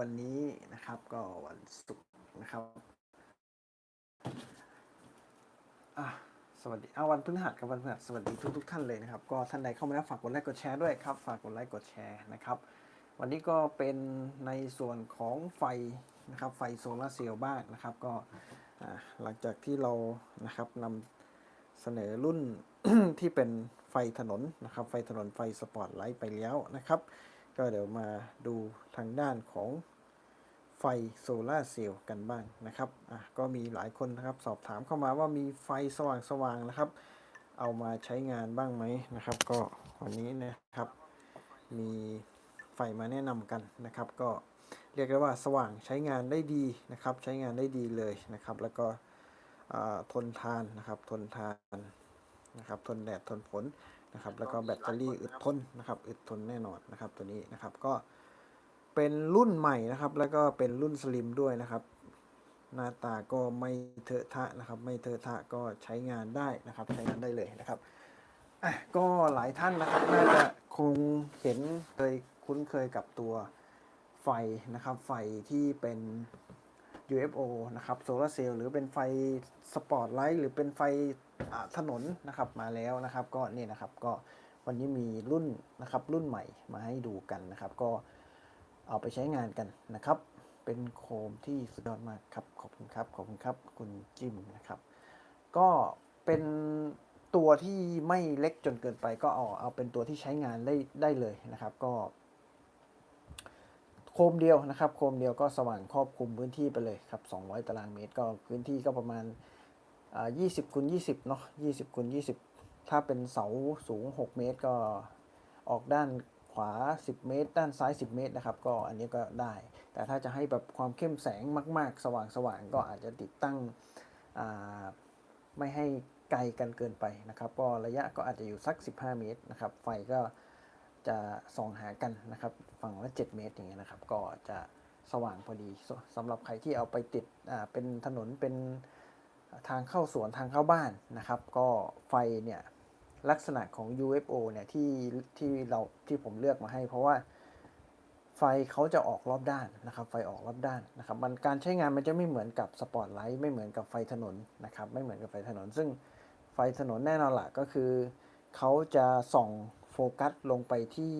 วันนี้นะครับก็วันศุกร์นะครับอสวัสดีเอาวันพฤหัสกับวันพฤหัสสวัสดีทุกทุกๆท่านเลยนะครับ ก็ท่านใดเข้ามาแล้วฝากกดไลค์กดแชร์ด้วยครับ ฝากกดไลค์กดแชร์นะครับ วันนี้ก็เป็นในส่วนของไฟนะครับ ไฟโซลาเซลล์บ้างนะครับ ก็หลังจากที่เรานะครับนำเสนอรุ่นที่เป็นไฟถนนนะครับ ไฟถนนไฟสปอตไลท์ไปแล้วนะครับ ก็เดี๋ยวมาดูทางด้านของไฟโซลาเซลล์กันบ้างนะครับอะก็มีหลายคนนะครับสอบถามเข้ามาว่ามีไฟสว่างๆนะครับ เอามาใช้งานบ้างไหมนะครับ ก็วันนี้นะครับ มีไฟมาแนะนำกันนะครับ ก็เรียกได้ว่าสว่างใช้งานได้ดีนะครับ ใช้งานได้ดีเลยนะครับ แล้วก็ทนทานนะครับ ทนทานนะครับ ทนแดดทนฝน นะครับแล้วก็แบตเตอรี่อึดทนนะครับอึดทนแน่นอนนะครับตัวนี้นะครับก็เป็นรุ่นใหม่นะครับแล้วก็เป็นรุ่นสลิมด้วยนะครับหน้าตาก็ไม่เทอะทะนะครับไม่เทอะทะก็ใช้งานได้นะครับใช้งานได้เลยนะครับอะก็หลายท่านนะครับน่าจะคงเห็นเคยคุ้นเคยกับตัวไฟนะครับไฟที่เป็น UFO นะครับโซลาเซลล์หรือเป็นไฟสปอตไลท์หรือเป็นไฟ ถนนนะครับมาแล้วนะครับ ก็นี่นะครับก็วันนี้มีรุ่นนะครับรุ่นใหม่มาให้ดูกันนะครับ ก็เอาไปใช้งานกันนะครับ เป็นโคมที่สุดยอดมากครับขอบคุณครับขอบคุณครับคุณจิมนะครับ ก็เป็นตัวที่ไม่เล็กจนเกินไปก็เอาเอาเป็นตัวที่ใช้งานได้ได้เลยนะครับ ก็ โคมเดียวนะครับ โคมเดียวก็สว่างครอบคลุมพื้นที่ไปเลยครับ 200 ตารางเมตร ก็พื้นที่ก็ประมาณ อ่า20คูณ20เนาะ20คูณ20ถ้าเป็นเสาสูง 6 เมตรก็ออกด้านขวา 10 เมตร ด้านซ้าย 10 เมตรนะครับ ก็อันนี้ก็ได้ แต่ถ้าจะให้แบบความเข้มแสงมาก ๆ สว่างๆ ก็อาจจะติดตั้งไม่ให้ไกลกันเกินไปนะครับ ก็ระยะก็อาจจะอยู่สัก 15 เมตรนะครับ ไฟก็จะส่องหากันนะครับ ฝั่งละ 7 เมตรอย่างเงี้ยนะครับ ก็จะสว่างพอดีสำหรับใครที่เอาไปติดเป็นถนนเป็น ทางเข้าสวนทางเข้าบ้านนะครับ ก็ไฟเนี่ยลักษณะของ UFO เนี่ยที่ที่เราที่ผมเลือกมาให้ เพราะว่าไฟเขาจะออกรอบด้านนะครับ ไฟออกรอบด้านนะครับ มันการใช้งานมันจะไม่เหมือนกับสปอตไลท์ไม่เหมือนกับไฟถนนนะครับ ไม่เหมือนกับไฟถนน ซึ่งไฟถนนแน่นอนละก็คือเขาจะส่องโฟกัสลงไปที่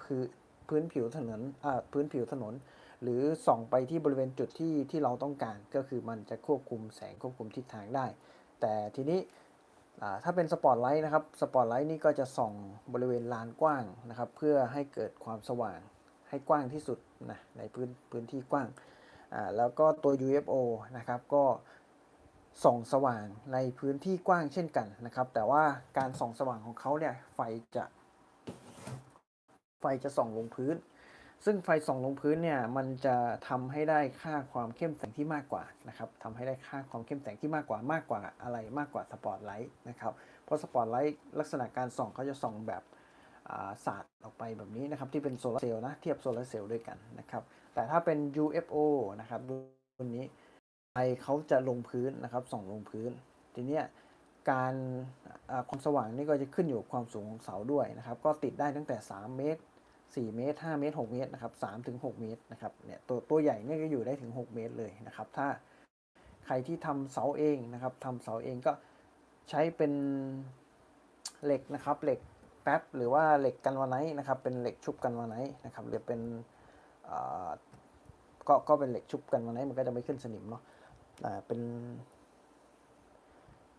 พื้นพื้นผิวถนนอ่าพื้นผิวถนน หรือส่องไปที่บริเวณจุดที่ที่เราต้องการ ก็คือมันจะควบคุมแสงควบคุมทิศทางได้ แต่ทีนี้ถ้าเป็นสปอตไลท์นะครับสปอตไลท์นี่ก็จะส่องบริเวณลานกว้างนะครับ เพื่อให้เกิดความสว่างให้กว้างที่สุดนะในพื้นพื้นที่กว้างแล้วก็ตัว UFO นะครับก็ส่องสว่างในพื้นที่กว้างเช่นกันนะครับ แต่ว่าการส่องสว่างของเขาเนี่ยไฟจะไฟจะส่องลงพื้น ซึ่งไฟส่องลงพื้นเนี่ยมันจะทำให้ได้ค่าความเข้มแสงที่มากกว่านะครับทำให้ได้ค่าความเข้มแสงที่มากกว่ามากกว่าอะไรมากกว่าสปอตไลท์นะครับเพราะสปอตไลท์ลักษณะการส่องเขาจะส่องแบบอ่าสาดออกไปแบบนี้นะครับที่เป็นโซลาร์เซลล์นะเทียบโซลาร์เซลล์ด้วยกันนะครับแต่ถ้าเป็น UFO นะครับรุ่นนี้ไฟเขาจะลงพื้นนะครับส่องลงพื้น ทีเนี้ยการความสว่างนี่ก็จะขึ้นอยู่กับความสูงของเสาด้วยนะครับก็ติดได้ตั้งแต่ 3 เมตร 4 เมตร 5 เมตร 6 เมตรนะครับ3ถึง 6 เมตรนะครับเนี่ยตัวตัวใหญ่เนี่ยก็อยู่ได้ถึง 6 เมตรเลยนะครับ ถ้าใครที่ทำเสาเองนะครับทำเสาเองก็ใช้เป็นเหล็กนะครับเหล็กแป๊บหรือว่าเหล็กกันวาไนท์นะครับ เป็นเหล็กชุบกันวาไนท์นะครับหรือเป็นก็ก็เป็นเหล็กชุบกันวาไนท์มันก็จะไม่ขึ้นสนิมเนาะเป็น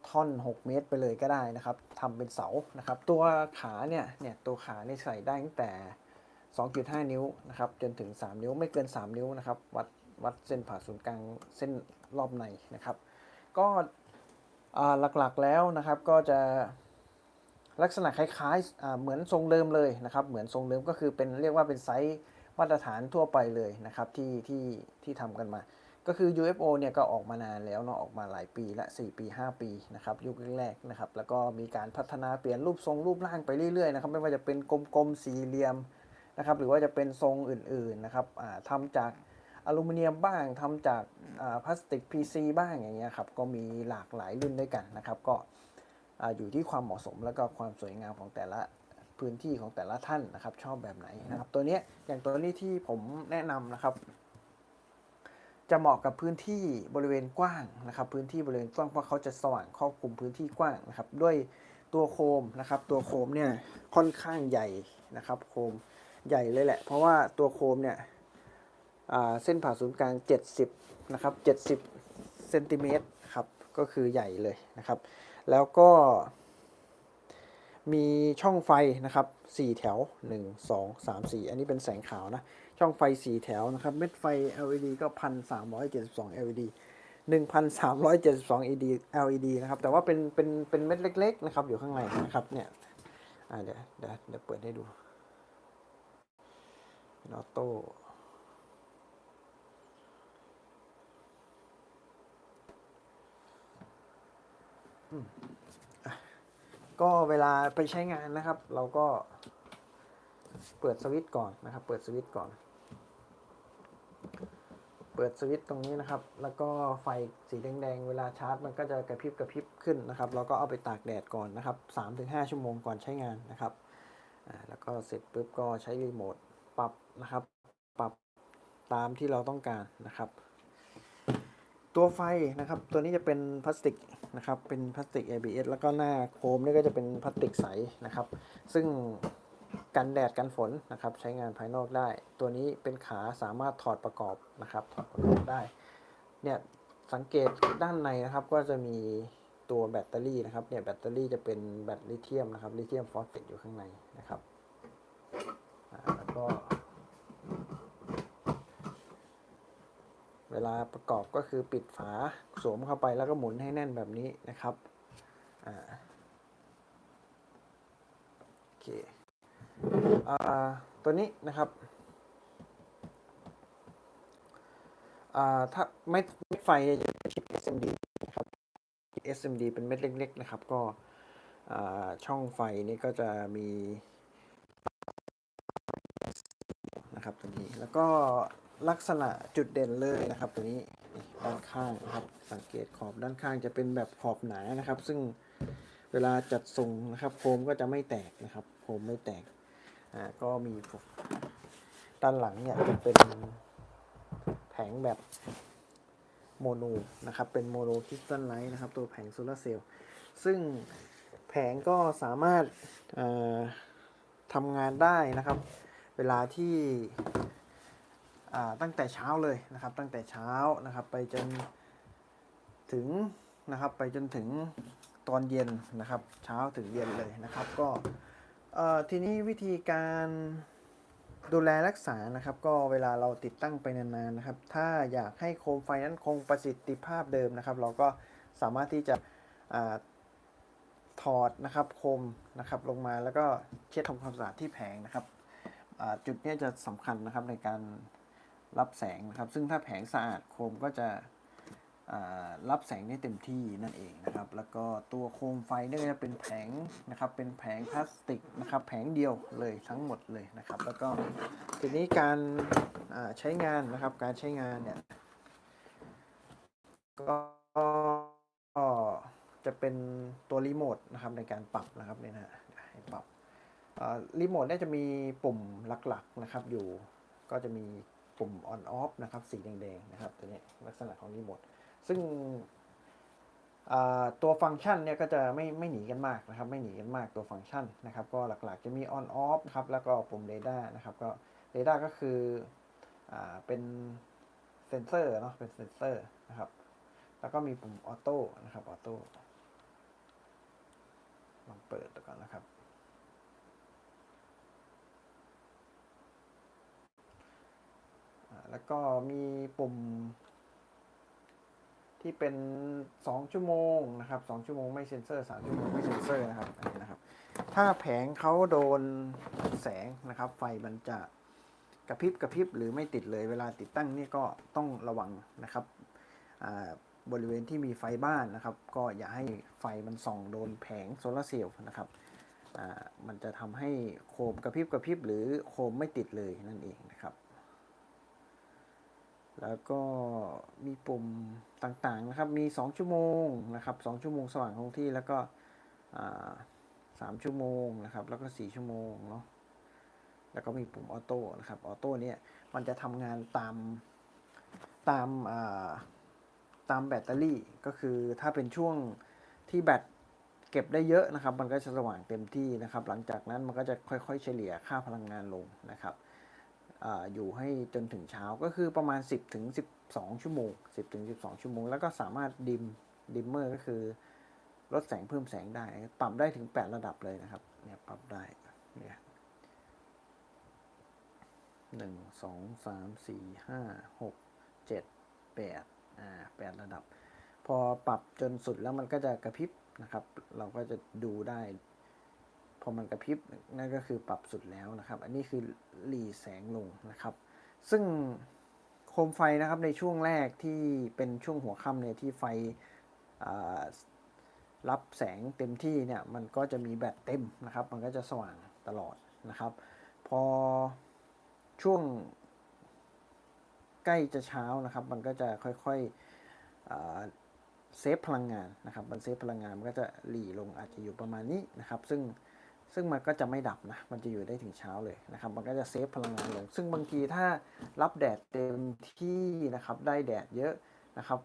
ท่อน 6 เมตรไปเลยก็ได้นะครับทำเป็นเสานะครับ ตัวขาเนี่ยเนี่ยตัวขาเนี่ยใส่ได้ตั้งแต่ 2.5 นิ้วนะครับจนถึง 3 นิ้วไม่เกิน 3 นิ้วนะครับวัดวัดเส้นผ่าศูนย์กลางเส้นรอบในนะครับ ก็หลักๆแล้วนะครับก็จะลักษณะคล้ายๆเหมือนทรงเดิมเลยนะครับ เหมือนทรงเดิมก็คือเป็นเรียกว่าเป็นไซส์มาตรฐานทั่วไปเลยนะครับที่ที่ที่ทำกันมา ก็คือ UFO เนี่ยก็ออกมานานแล้วเนาะออกมาหลายปีละ 4 ปี 5 ปีนะครับยุคแรกๆนะครับแล้วก็มีการพัฒนาเปลี่ยนรูปทรงรูปร่างไปเรื่อยๆนะครับไม่ว่าจะเป็นกลมๆสี่เหลี่ยม นะครับหรือว่าจะเป็นทรงอื่นๆนะครับอ่าทำจากอลูมิเนียมบ้างทำจากพลาสติก PC บ้างอย่างเงี้ยครับก็มีหลากหลายรุ่นด้วยกันนะครับ ก็ออยู่ที่ความเหมาะสมแล้วก็ความสวยงามของแต่ละพื้นที่ของแต่ละท่านนะครับ ชอบแบบไหนนะครับ ตัวเนี้ยอย่างตัวนี้ที่ผมแนะนำนะครับ จะเหมาะกับพื้นที่บริเวณกว้างนะครับ พื้นที่บริเวณกว้างเพราะเขาจะสว่างครอบคลุมพื้นที่กว้างนะครับ ด้วยตัวโคมนะครับ ตัวโคมเนี่ยค่อนข้างใหญ่นะครับ โคม ใหญ่เลยแหละ เพราะว่าตัวโคมเนี่ยเส้นผ่าศูนย์กลาง 70 นะครับ 70เซนติเมตรครับ ก็คือใหญ่เลยนะครับ แล้วก็ มีช่องไฟนะครับ 4 แถว 1 2 3 4 อันนี้เป็นแสงขาวนะ ช่องไฟ 4 แถวนะครับ เม็ดไฟ LED ก็ 1,372 LED 1,372 LED LED นะครับ แต่ว่าเป็นเป็นเป็นเม็ดเล็ก ๆ นะครับ อยู่ข้างในนะครับ เนี่ยเดี๋ยวเดี๋ยวเดี๋ยวเปิดให้ดู เป็นออโต้ก็เวลาไปใช้งานนะครับ เราก็เปิดสวิตช์ก่อนนะครับ เปิดสวิตช์ก่อน เปิดสวิตช์ตรงนี้นะครับ แล้วก็ไฟสีแดงๆ เวลาชาร์จ มันก็จะกระพริบกระพริบขึ้นนะครับ เราก็เอาไปตากแดดก่อนนะครับ3-5 ชั่วโมงก่อนใช้งานนะครับ แล้วก็เสร็จปุ๊บก็ใช้รีโมท ปรับนะครับ ปรับตามที่เราต้องการนะครับ ตัวไฟนะครับ ตัวนี้จะเป็นพลาสติกนะครับ เป็นพลาสติก ABS แล้วก็หน้าโคมนี่ก็จะเป็นพลาสติกใสนะครับ ซึ่งกันแดดกันฝนนะครับ ใช้งานภายนอกได้ ตัวนี้เป็นขาสามารถถอดประกอบนะครับ ถอดประกอบได้ เนี่ยสังเกตด้านในนะครับก็จะมีตัวแบตเตอรี่นะครับ เนี่ยแบตเตอรี่จะเป็นแบตลิเธียมนะครับลิเธียมฟอสเฟตอยู่ข้างในนะครับแล้วก็ เวลาประกอบก็คือปิดฝาสวมเข้าไปแล้วก็หมุนให้แน่นแบบนี้นะครับอ่าโอเคอ่าตัวนี้นะครับอ่าถ้าไม่ไม่ไฟจะเป็นชิป SMD นะครับ SMD เป็นเม็ดเล็กๆนะครับ ก็ช่องไฟนี่ก็จะมีนะครับตัวนี้แล้วก็ ลักษณะจุดเด่นเลยนะครับ ตัวนี้ด้านข้างนะครับ สังเกตขอบด้านข้างจะเป็นแบบขอบหนานะครับ ซึ่งเวลาจัดส่งนะครับโคมก็จะไม่แตกนะครับโคมไม่แตกอ่าก็มีด้านหลังเนี่ยจะเป็นแผงแบบโมโนนะครับ เป็นโมโนคริสตัลไลท์นะครับ ตัวแผงโซลาร์เซลล์ซึ่งแผงก็สามารถทำงานได้นะครับ เวลาที่ ตั้งแต่เช้าเลยนะครับ ตั้งแต่เช้านะครับ ไปจนถึงนะครับ ไปจนถึงตอนเย็นนะครับ เช้าถึงเย็นเลยนะครับ ก็ทีนี้วิธีการดูแลรักษานะครับ ก็เวลาเราติดตั้งไปนานๆนะครับ ถ้าอยากให้โคมไฟนั้นคงประสิทธิภาพเดิมนะครับ เราก็สามารถที่จะอถอดนะครับโคมนะครับลงมาแล้วก็เช็ดทำความสะอาดที่แผงนะครับจุดนี้จะสำคัญนะครับในการ รับแสงนะครับ ซึ่งถ้าแผงสะอาดโคมก็จะรับแสงได้เต็มที่นั่นเองนะครับ แล้วก็ตัวโคมไฟเนี่ยจะเป็นแผงนะครับ เป็นแผงพลาสติกนะครับ แผงเดียวเลยทั้งหมดเลยนะครับ แล้วก็ทีนี้การใช้งานนะครับ การใช้งานเนี่ยก็จะเป็นตัวรีโมทนะครับในการปรับนะครับเนี่ยนะฮะให้ปรับรีโมทเนี่ยจะมีปุ่มหลักๆนะครับอยู่ ก็จะมี ปุ่ม on off นะครับ สีแดงๆนะครับตัวนี้ลักษณะของรีโมทซึ่งตัวฟังก์ชันเนี่ยก็จะไม่ไม่หนีกันมากนะครับ ไม่หนีกันมากตัวฟังก์ชันนะครับ ก็หลักๆจะมี on off นะครับแล้วก็ปุ่มเรดาร์นะครับ ก็เรดาร์ก็คืออเป็นเซนเซอร์เนาะเป็นเซนเซอร์นะครับ แล้วก็มีปุ่มออโต้นะครับออโต้ลองเปิดก่อนนะครับ อ่า แล้วก็มีปุ่ม ที่เป็น 2 ชั่วโมงนะครับ 2 ชั่วโมงไม่เซ็นเซอร์3ชั่วโมงไม่เซ็นเซอร์นะครับอันนี้นะครับ ถ้าแผงเขาโดนแสงนะครับ ไฟมันจะกระพริบกระพริบหรือไม่ติดเลยเวลาติดตั้งนี่ก็ต้องระวังนะครับบริเวณที่มีไฟบ้านนะครับ ก็อย่าให้ไฟมันส่องโดนแผงโซลาเซลล์นะครับมันจะทำให้โคมกระพริบกระพริบหรือโคมไม่ติดเลยนั่นเองนะครับ แล้วก็มีปุ่มต่างๆนะครับ มี 2 ชั่วโมงนะครับ 2 ชั่วโมงสว่างคงที่แล้วก็สามชั่วโมงนะครับ แล้วก็ 4 ชั่วโมงเนาะ แล้วก็มีปุ่มออโต้นะครับ ออโต้เนี่ยมันจะทำงานตามตามาตามแบตเตอรี่ ก็คือถ้าเป็นช่วงที่แบตเก็บได้เยอะนะครับ มันก็จะสว่างเต็มที่นะครับ หลังจากนั้นมันก็จะค่อยๆเฉลี่ยค่าพลังงานลงนะครับ อยู่ให้จนถึงเช้าก็คือประมาณ 10ถึง12 ชั่วโมง 10ถึง12 ชั่วโมง แล้วก็สามารถดิมดิมเมอร์ก็คือลดแสงเพิ่มแสงได้ ปรับได้ถึง 8 ระดับเลยนะครับเนี่ยปรับได้เนี่ยหนึ่งสองสามสี่ห้าหกเจ็ดแปดอ่าแปดระดับ พอปรับจนสุดแล้วมันก็จะกระพริบนะครับ เราก็จะดูได้ พอมันกระพริบนั่นก็คือปรับสุดแล้วนะครับ อันนี้คือหลีแสงลงนะครับ ซึ่งโคมไฟนะครับในช่วงแรกที่เป็นช่วงหัวค่ำเนี่ยที่ไฟรับแสงเต็มที่เนี่ยมันก็จะมีแบตเต็มนะครับ มันก็จะสว่างตลอดนะครับ พอช่วงใกล้จะเช้านะครับ มันก็จะค่อยๆอ่าเซฟพลังงานนะครับ มันเซฟพลังงานมันก็จะหลีลงอาจจะอยู่ประมาณนี้นะครับ ซึ่ง ซึ่งมันก็จะไม่ดับนะ มันจะอยู่ได้ถึงเช้าเลยนะครับ มันก็จะเซฟพลังงานลง ซึ่งบางทีถ้ารับแดดเต็มที่นะครับ ได้แดดเยอะนะครับ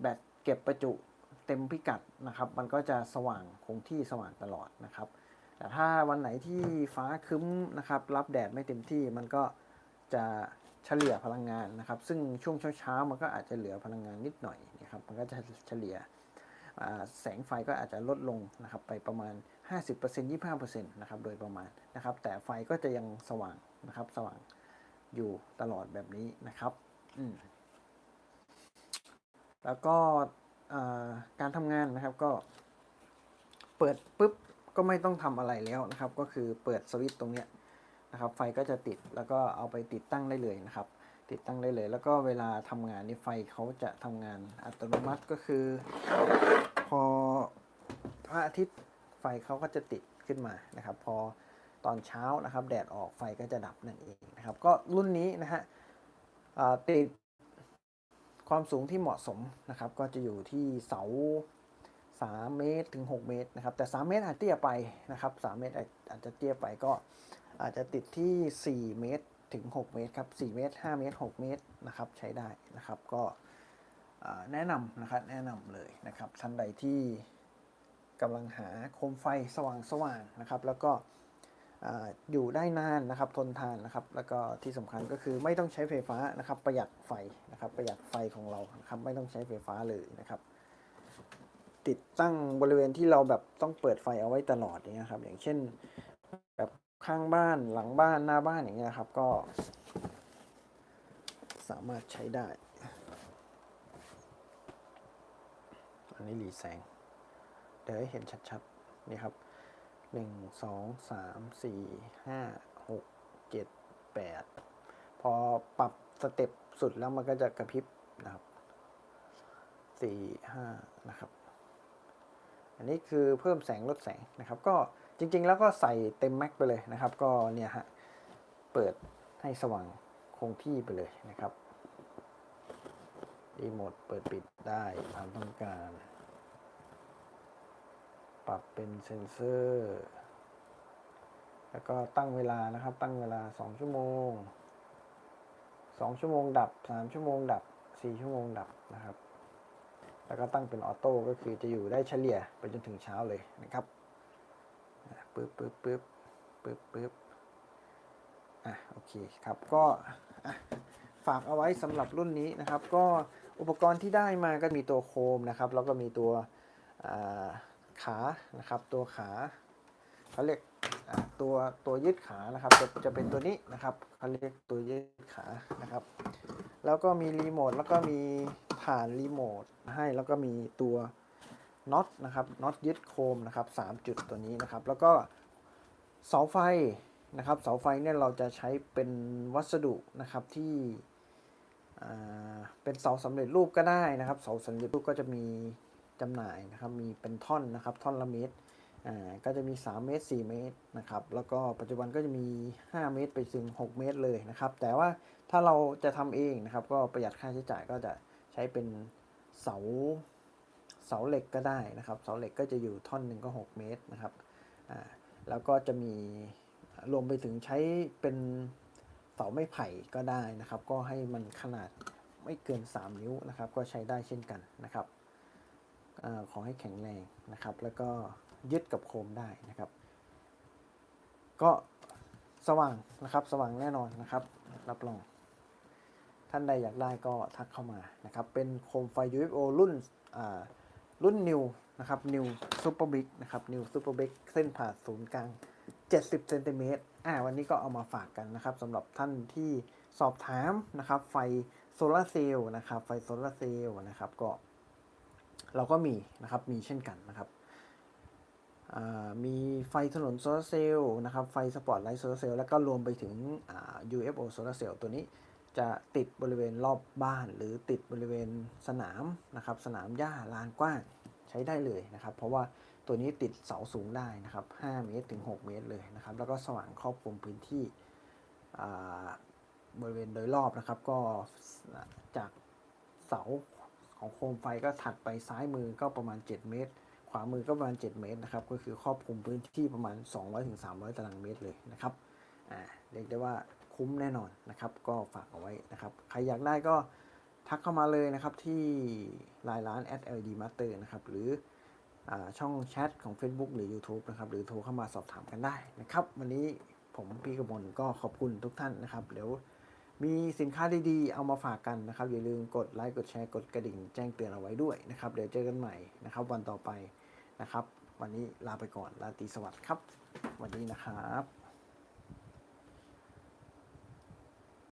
แบตเก็บประจุเต็มพิกัดนะครับ มันก็จะสว่างคงที่สว่างตลอดนะครับ แต่ถ้าวันไหนที่ฟ้าคึ้มนะครับ รับแดดไม่เต็มที่ มันก็จะเฉลี่ยพลังงานนะครับ ซึ่งช่วงเช้าๆ มันก็อาจจะเหลือพลังงานนิดหน่อยนะครับ มันก็จะเฉลี่ยแสงไฟก็อาจจะลดลงนะครับไปประมาณ 50% 25%นะครับโดยประมาณนะครับ แต่ไฟก็จะยังสว่างนะครับ สว่างอยู่ตลอดแบบนี้นะครับอืมแล้วก็การทำงานนะครับก็ เปิดปุ๊บก็ไม่ต้องทำอะไรแล้วนะครับ ก็คือเปิดสวิตช์ตรงเนี้ยนะครับ ไฟก็จะติดแล้วก็เอาไปติดตั้งได้เลยนะครับ ติดตั้งได้เลย แล้วก็เวลาทำงานนี่ไฟเขาจะทำงานอัตโนมัติก็คือ พอพระอาทิตย์ ไฟเขาก็จะติดขึ้นมานะครับ พอตอนเช้านะครับ แดดออกไฟก็จะดับนั่นเองนะครับ ก็รุ่นนี้นะฮะติดความสูงที่เหมาะสมนะครับ ก็จะอยู่ที่เสา 3 เมตรถึง 6 เมตรนะครับ แต่ 3 เมตรอาจเตี้ยไปนะครับ 3 เมตรอาจจะเตี้ยไปก็อาจจะติดที่ 4 เมตรถึง 6 เมตรครับ 4 เมตร 5 เมตร 6 เมตรนะครับใช้ได้นะครับก็แนะนำนะครับแนะนำเลยนะครับท่านใดที่ กำลังหาโคมไฟสว่างสว่างๆนะครับ แล้วก็อ่าอยู่ได้นานนะครับทนทานนะครับ แล้วก็ที่สำคัญก็คือไม่ต้องใช้ไฟฟ้านะครับ ประหยัดไฟนะครับ ประหยัดไฟของเรานะครับไม่ต้องใช้ไฟฟ้าเลยนะครับ ติดตั้งบริเวณที่เราแบบต้องเปิดไฟเอาไว้ตลอดอย่างเงี้ยครับ อย่างเช่นแบบข้างบ้านหลังบ้านหน้าบ้านอย่างเงี้ยครับก็ สามารถใช้ได้ อันนี้หลีแสง ดี๋ยวให้เห็นชัดๆ นี่ครับหนึ่งสองสามสี่ห้าหกเจ็ดแปดพอปรับสเต็ปสุดแล้วมันก็จะกระพริบนะครับสี่ห้านะครับ อันนี้คือเพิ่มแสงลดแสงนะครับ ก็จริงๆ แล้วก็ใส่เต็มแม็กไปเลยนะครับ ก็เนี่ยฮะ เปิดให้สว่างคงที่ไปเลยนะครับรีโมทเปิดปิดได้ตามต้องการ ปรับเป็นเซนเซอร์ แล้วก็ตั้งเวลานะครับ ตั้งเวลา 2 ชั่วโมง 2 ชั่วโมงดับ 3 ชั่วโมงดับ 4 ชั่วโมงดับนะครับ แล้วก็ตั้งเป็นออโต้ก็คือจะอยู่ได้เฉลี่ยไปจนถึงเช้าเลยนะครับปึ๊บปึ๊บปึ๊บปึ๊บปึ๊บอะโอเคครับก็ฝากเอาไว้สำหรับรุ่นนี้นะครับ ก็อุปกรณ์ที่ได้มาก็มีตัวโคมนะครับ แล้วก็มีตัวอ่า ขานะครับตัวขาเขาเรียกตัวตัวยึดขานะครับจะจะเป็นตัวนี้นะครับเขาเรียกตัวยึดขานะครับ แล้วก็มีรีโมทแล้วก็มีฐานรีโมทให้แล้วก็มีตัวน็อตนะครับน็อตยึดโคมนะครับสามจุดตัวนี้นะครับ แล้วก็เสาไฟนะครับเสาไฟเนี่ยเราจะใช้เป็นวัสดุนะครับที่เป็นเสาสำเร็จรูปก็ได้นะครับ เสาสำเร็จรูปก็จะมี จำหน่ายนะครับมีเป็นท่อนนะครับท่อนละเมตรอ่าก็จะมี 3 เมตร 4 เมตรนะครับแล้วก็ปัจจุบันก็จะมี 5 เมตรไปถึง 6 เมตรเลยนะครับ แต่ว่าถ้าเราจะทำเองนะครับ ก็ประหยัดค่าใช้จ่ายก็จะใช้เป็นเสาเสาเหล็กก็ได้นะครับเสาเหล็กก็จะอยู่ท่อนหนึ่งก็ 6 เมตรนะครับอ่าแล้วก็จะมีรวมไปถึงใช้เป็นเสาไม้ไผ่ก็ได้นะครับ ก็ให้มันขนาดไม่เกิน 3 นิ้วนะครับ ก็ใช้ได้เช่นกันนะครับ ขอให้แข็งแรงนะครับ แล้วก็ยึดกับโคมได้นะครับ ก็สว่างนะครับสว่างแน่นอนนะครับ รับรอง ท่านใดอยากได้ก็ทักเข้ามานะครับ เป็นโคมไฟ UFO รุ่นอ่ารุ่น New นะครับ New Super Big นะครับ New Super Big เส้นผ่าศูนย์กลาง 70เซนติเมตรอ่าวันนี้ก็เอามาฝากกันนะครับสำหรับท่านที่สอบถามนะครับ ไฟโซลาร์เซลล์นะครับ ไฟโซลาร์เซลล์นะครับก็ เราก็มีนะครับ มีเช่นกันนะครับมีไฟถนนโซลาเซลล์นะครับ ไฟสปอร์ตไลท์โซลาเซลล์แล้วก็รวมไปถึง UFO โซลาเซลล์ตัวนี้จะติดบริเวณรอบบ้าน หรือติดบริเวณสนามนะครับ สนามหญ้าลานกว้างใช้ได้เลยนะครับ เพราะว่าตัวนี้ติดเสาสูงได้นะครับ 5 เมตรถึง 6 เมตรเลยนะครับ แล้วก็สว่างครอบคลุมพื้นที่บริเวณโดยรอบนะครับ ก็จากเสา ของโคมไฟก็ถัดไปซ้ายมือก็ประมาณ 7 เมตร ขวามือก็ประมาณ 7 เมตรนะครับ ก็คือครอบคลุมพื้นที่ประมาณ 200-300 ตารางเมตรเลยนะครับอ่าเรียกได้ว่าคุ้มแน่นอนนะครับ ก็ฝากเอาไว้นะครับ ใครอยากได้ก็ทักเข้ามาเลยนะครับที่ไลน์ร้าน @ld master นะครับ หรืออาช่องแชทของ Facebook หรือ YouTube นะครับ หรือโทรเข้ามาสอบถามกันได้นะครับ วันนี้ผมพี่กมลก็ขอบคุณทุกท่านนะครับ เดี๋ยว มีสินค้าดีๆ เอามาฝากกันนะครับ อย่าลืมกดไลค์ กดแชร์ กดกระดิ่งแจ้งเตือนเอาไว้ด้วยนะครับ เดี๋ยวเจอกันใหม่นะครับ วันต่อไปนะครับ วันนี้ลาไปก่อนลาตรีสวัสดิ์ครับสวันนี้นะครับ